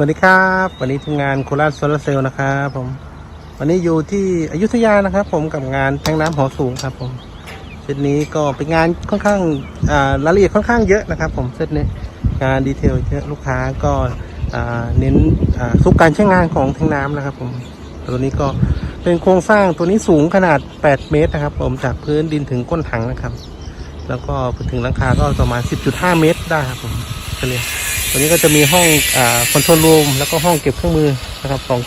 วัสดีครับ วันนี้ทีมงานโคราชโซลาร์เซลล์นะครับผม วันนี้อยู่ที่อยุธยานะครับ ผมกับงานแทงน้ำหอสูงครับ ผมเซตนี้ก็เป็นงานค่อนข้างรายละเอียดค่อนข้างเยอะนะครับ ผมเซตนี้งานดีเทลเยอะลูกค้าก็เน้นอ่าทุกการใช้งานของแทงน้ำนะครับ ผมตัวนี้ก็เป็นโครงสร้างตัวนี้สูงขนาด 8 เมตรนะครับ ผมจากพื้นดินถึงก้นถังนะครับ แล้วก็ถึงหลังคาก็ประมาณ 10.5 เมตรได้ครับผมเฉลี่ย ตัวนี้ก็จะมีห้องอคอนโทรลรูมแล้วก็ห้องเก็บเครื่องมือนะครับสอง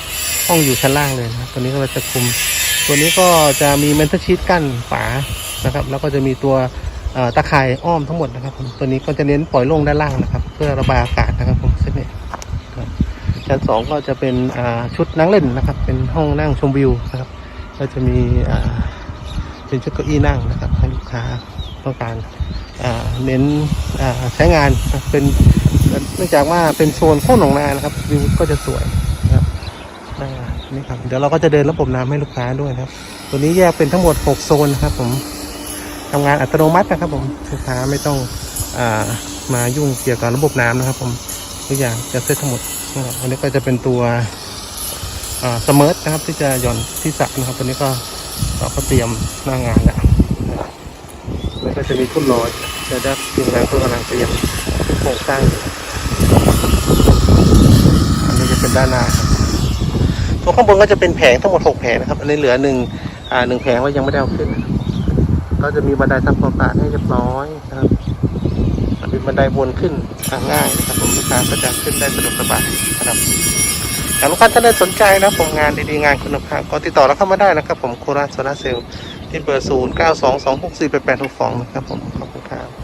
ห้องอยู่ชั้นล่างเลยนะตัวนี้ก็จะคุม ตัวนี้ก็จะมีเมนเทอร์ชีตกั้นฝานะครับ แล้วก็จะมีตัวตะข่ายอ้อมทั้งหมดนะครับผมตัวนี้ก็จะเน้นปล่อยลงด้านล่างนะครับ เพื่อระบายอากาศนะครับผมเซตนี้ชั้นสองก็จะเป็นชุดนั่งเล่นนะครับ เป็นห้องนั่งชมวิวนะครับ ก็จะมีเป็นชุดเก้าอี้นั่งนะครับให้ลูกค้าต้องการเน้นใช้งานเป็น เนื่องจากว่าเป็นโซนโค่นหนองนานะครับวิวก็จะสวยนะครับอ่านี่ครับเดี๋ยวเราก็จะเดินระบบน้ำให้ลูกค้าด้วยครับ ตัวนี้แยกเป็นทั้งหมด 6 โซนนะครับ ผมทำงานอัตโนมัตินะครับ ผมลูกค้าไม่ต้องอามายุ่งเกี่ยวกับระบบน้ำนะครับ ผมทุกอย่างจะเซตทั้งหมดนะครับอันนี้ก็จะเป็นตัวสมิร์ทนะครับ ที่จะหย่อนที่สระนะครับตัวนี้ก็เราก็เตรียมหน้างานแล้วแล้วก็จะมีทุ่นลอยจะได้ทีมงานก็กำลังเตรียม โครงสร้างอยู่อันนี้จะเป็นด้านหน้าครับตัวข้างบนก็จะเป็นแผงทั้งหมดหกแผงนะครับ อันนี้เหลือหนึ่งอ่าหนึ่งแผงว่ายังไม่ได้เอาขึ้นก็จะมีบันไดทำความสะอาดให้เรียบร้อยนะครับเป็นบันไดวนขึ้นทางง่ายนะครับผมลูกค้าก็จะขึ้นได้สะดวกสบายนะครับหากลูกค้าท่านใดสนใจนะผมงานดีๆงานคุณภาพก็ติดต่อเราเข้ามาได้นะครับ ผมโคราชโซลาร์เซลล์ที่เบอร์0 9 2 2 6 4 8 8 6 2นะครับผมขอบคุณครับ